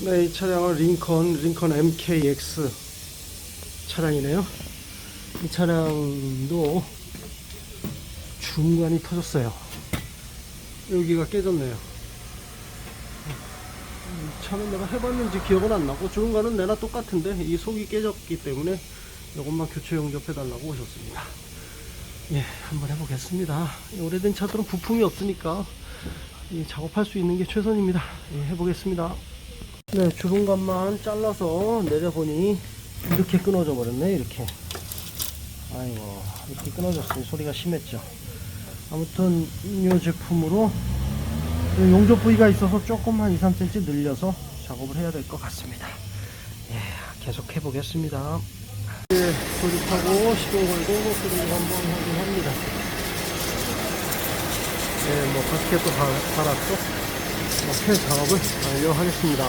네, 이 차량은 링컨, 링컨 MKX 차량이네요. 이 차량도 중간이 터졌어요. 여기가 깨졌네요. 이 차는 내가 해봤는지 기억은 안 나고 중간은 내나 똑같은데 이 속이 깨졌기 때문에 이것만 교체 용접해달라고 오셨습니다. 예, 한번 해보겠습니다. 이 오래된 차들은 부품이 없으니까 이 작업할 수 있는 게 최선입니다. 예, 해보겠습니다. 네, 주름감만 잘라서 내려보니 이렇게 끊어져 버렸네, 이렇게. 아이고, 이렇게 끊어졌으니 소리가 심했죠. 아무튼, 이 제품으로 용접 부위가 있어서 조금 한 2, 3cm 늘려서 작업을 해야 될 것 같습니다. 예, 계속 해보겠습니다. 예, 조립하고 시동 걸고 그리고 한번 확인합니다. 예, 뭐 가스켓도 달- 달았고 뭐, 폐 작업을 완료하겠습니다.